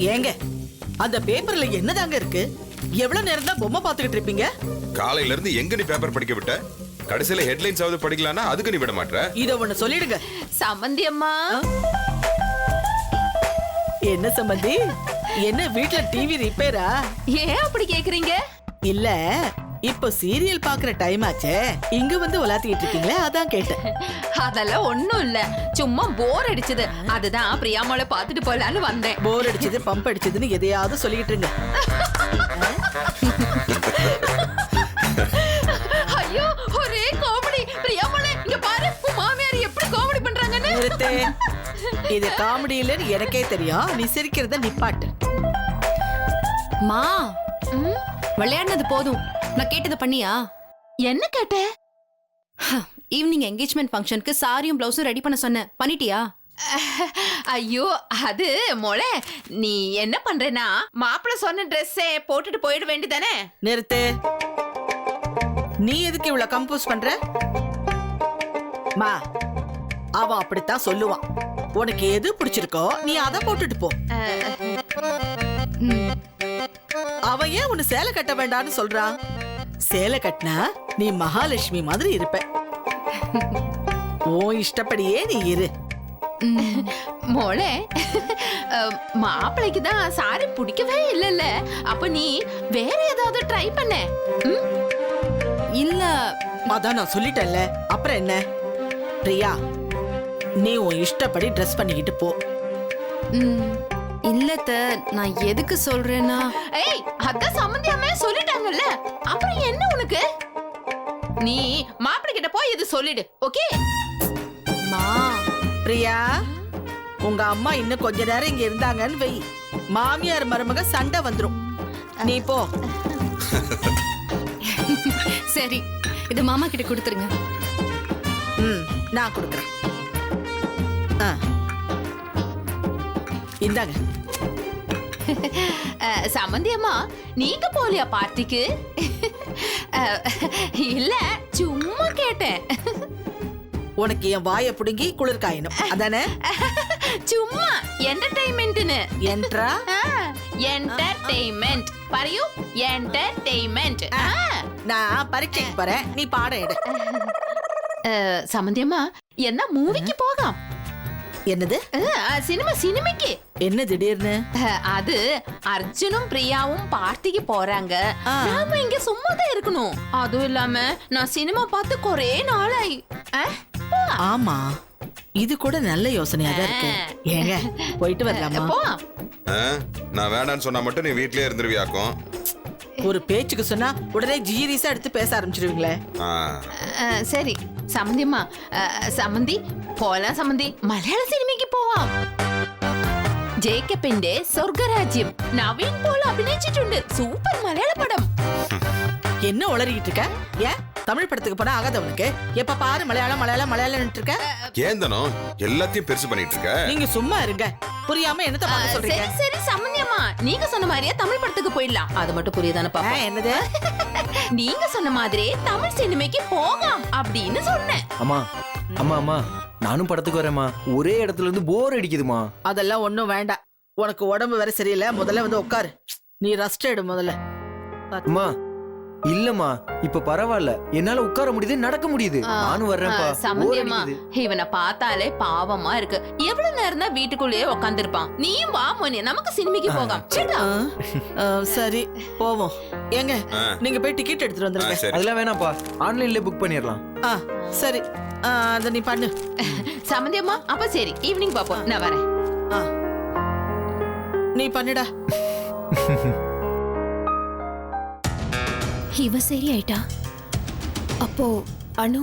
ஏங்க அந்த பேப்பர்ல என்னதாங்க இருக்கு? எவ்வளவு நேரம் தான் பொம்மை பார்த்துக்கிட்டு இருப்பீங்க? காலையில இருந்து எங்க நீ பேப்பர் படிக்க விட்ட? கடைசியில ஹெட்லைன்ஸ் ஆவது படிக்கலாம்னா அதுக்கு நீ விட மாட்ற? இத ஒண்ணு சொல்லிடுங்க. சம்மந்தி அம்மா. என்ன சம்பந்தி? என்ன வீட்ல டிவி ரிப்பேரா ஏன் அப்படி கேக்குறீங்க? இல்ல இப்போ சீரியல் பாக்குற டைம் ஆச்சே. இங்க வந்து உலாத்திட்டு இருக்கீங்களே அதான் கேட்டேன். அதெல்லாம் ஒண்ணும் இல்ல. சும்மா போர் அடிச்சது. அதுதான் பிரியாமோல பாத்துட்டு போலான்னு வந்தேன். போர் அடிச்சது பம்ப் அடிச்சதுன்னு எதையாவது சொல்லிட்டு இருங்க. ஐயோ ஒரே காமெடி பிரியாமோல இங்க பாரு. உன் மாமியார் எப்படி காமெடி பண்றாங்கன்னு. நிறுத்து. இது காமெடி இல்லைன்னு எனக்கே தெரியும். நீ சிரிக்கிறத நிப்பாட்டு. மா? விளையாடினது போதும். நான் கேட்டது பண்ணியா? என்ன கேட்ட? ஈவினிங் என்கேஜ்மெண்ட் ஃபங்க்ஷனுக்கு சாரியும் பிளவுஸும் ரெடி பண்ண சொன்னேன். பண்ணிட்டியா? ஐயோ அது மொளை நீ என்ன பண்றேன்னா மாப்பிள்ள சொன்ன ட்ரெஸ்ஸே போட்டுட்டு போயிட வேண்டியதானே? நிறுத்து. நீ எதுக்கு இவ்வளவு கம்போஸ் பண்ற? மா அவன் அப்படித்தான் சொல்லுவான் உனக்கு எது பிடிச்சிருக்கோ நீ அதை போட்டுட்டு போ. ம், அவன் ஏன் உன்னை சேலை கட்ட வேண்டாம்னு சொல்றான் சேலை கட்டினா நீ மகாலட்சுமி மாதிரி இருப்ப. உன் இஷ்டப்படியே நீ இரு. மோளே மாப்பிள்ளைக்கு தான் சாரி பிடிக்கவே இல்லைல்ல. அப்ப நீ வேற ஏதாவது ட்ரை பண்ண? இல்ல அதான் நான் சொல்லிட்டேன்ல. அப்புறம் என்ன? பிரியா நீ உன் இஷ்டப்படி ட்ரெஸ் பண்ணிக்கிட்டு போ. ம், இல்ல அத்தை, நான் எதுக்கு சொல்றேன்னா? ஏய் அதான் சம்மந்தியாமே சொல்லிட்டாங்கல்ல அப்புறம் என்ன உனக்கு? நீ மாப்பிள்ளை கிட்ட போய் இது சொல்லிடு ஓகே? மா பிரியா உங்க அம்மா இன்னும் கொஞ்ச நேரம் இங்க இருந்தாங்கன்னு வை. மாமியார் மருமக சண்டை வந்துரும். நீ போ. சரி இது மாமா கிட்ட கொடுத்துருங்க. ம் நான் கொடுக்குறேன். இந்தாங்க. அஹ், சம்மந்தியம்மா நீங்க போலியா பார்ட்டிக்கு? இல்ல சும்மா கேட்டேன். உனக்கு என் வாயை புடுங்கி குளிர் காயணும் அதானே? சும்மா என்டர்டைன்மெண்ட்னு என்றா என்டர்டெயின்மெண்ட் பரையு என்டர்டெயின்மெண்ட் நான் பரீட்சைக்கு போறேன். நீ பாடம் எடு. சம்மந்தியம்மா என்ன மூவிக்கு போகாம்? என்னது? சினிமா சினிமைக்கு. என்ன திடீர்னு? அது அர்ஜுனும் பிரியாவும் பார்ட்டிக்கு போறாங்க. நாம இங்க சும்மா தான் இருக்கணும். அதுவும் இல்லாம நான் சினிமா பார்த்து கொரே நாளாய். ஆமா. இது கூட நல்ல யோசனையா தான் இருக்கு. ஏங்க போயிட்டு வரலாமா? நான் வேண்டான்னு சொன்னா மட்டும் நீ வீட்லயே இருந்துருவியாக்கும். ஒரு பேச்சுக்கு சொன்னா உடனே ஜீரியஸா எடுத்து பேச ஆரம்பிச்சிருவீங்களே ஆ. அஹ், சரி சம்மந்தியம்மா அஹ், சம்மந்தி പോലാ സമ്മതി മലയാള സിനിമയ്ക്ക് പോവാം ജേക്കബിന്റെ സ്വർഗരാജ്യം നവീൻ പോൾ അഭിനയിച്ചിട്ടുണ്ട് സൂപ്പർ മലയാള പടം என்ன உளறிக்கிட்டு இருக்க ஏன் தமிழ் படத்துக்கு போனா ஆகாத உனக்கு எப்ப பாரு மலையாளம் மலையாளம் மலையாளம் இருக்க. ஏன் தானோ எல்லாத்தையும் பெருசு பண்ணிட்டு இருக்க. நீங்க சும்மா இருங்க. புரியாம என்னத்த பார்க்க சொல்றீங்க? சரி சரி நீங்க சொன்ன மாதிரியே தமிழ் படத்துக்கு போயிடலாம். அது மட்டும் புரியுதானே பாப்பா என்னது? நீங்க சொன்ன மாதிரியே தமிழ் சினிமைக்கு போகாம் அப்படின்னு சொன்னேன். அம்மா அம்மா அம்மா நானும் படத்துக்கு வரேம்மா. ஒரே இடத்துல இருந்து போர் அடிக்குதுமா அதெல்லாம் ஒண்ணும் வேண்டாம். உனக்கு உடம்பு வேற சரியில்லை. முதல்ல வந்து உட்காரு. நீ ரெஸ்ட் எடு முதல்ல. அம்மா இல்லம்மா இப்ப பரவாயில்ல. என்னால உட்கார முடியுது நடக்க முடியுது. நானும் வர்றேன்ப்பா. சம்மந்தியம்மா. அடிக்குது. இவனை பார்த்தாலே பாவமா இருக்கு. எவ்வளவு நேரம் தான் வீட்டுக்குள்ளேயே உட்காந்துருப்பான் நீயும் வா மோனி நமக்கு சினிமைக்கு போகாம். சரி போவோம். ஏங்க. நீங்க போய் டிக்கெட் எடுத்துட்டு வந்துருங்க. அதெல்லாம் வேணாம்ப்பா. ஆன்லைன்ல புக் பண்ணிடலாம். ஆ சரி. அத நீ பண்ணு. சம்மந்தியம்மா அப்ப சரி. ஈவினிங் பாப்போம். நான் வரேன். ஆ. நீ பண்ணுடா. இவ சரியாயிட்டா? அப்போ அனு